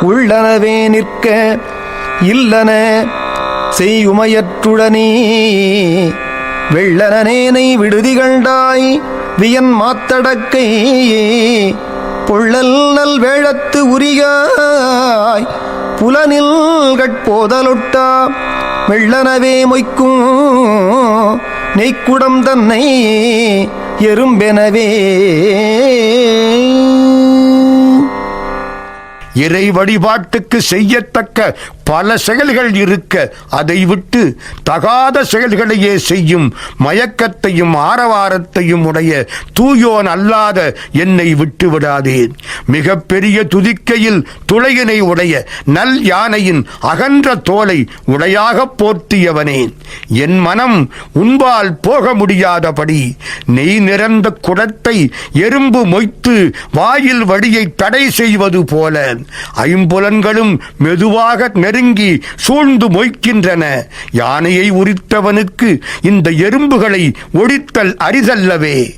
உள்ளனவே நிற்க இல்லன செய்யுமையற்றுடனே. வெள்ளனேனை விடுதிகண்டாய் வியன் மாத்தடக்கை பொள்ளல் நல் வேழத்து உரியாய் புலனில் கட்போதலொட்டா. வெள்ளனவே மொய்க்கும் நெய்க்குடம் தன்னை எறும்பெனவே. இறை வழிபாட்டுக்கு செய்யத்தக்க பல செயல்கள் இருக்க அதை விட்டு தகாத செயல்களையே செய்யும் மயக்கத்தையும் ஆரவாரத்தையும் உடைய தூயோன் அல்லாத என்னை விட்டு விடாதே மிகப்பெரிய துதிக்கையில் துளையினை உடைய நல் யானையின் அகன்ற தோலை உடையாகப் போர்த்தியவனே. என் மனம் உன்பால் போக முடியாதபடி நெய் நிறந்த குடத்தை எறும்பு மொய்த்து வாயில் வழியை தடை செய்வது போல ஐம்புலன்களும் மெதுவாக நெருங்கி சூழ்ந்து மொய்க்கின்றன. யானையை உரித்தவனுக்கு இந்த எறும்புகளை ஒடித்தல் அரிதல்லவே.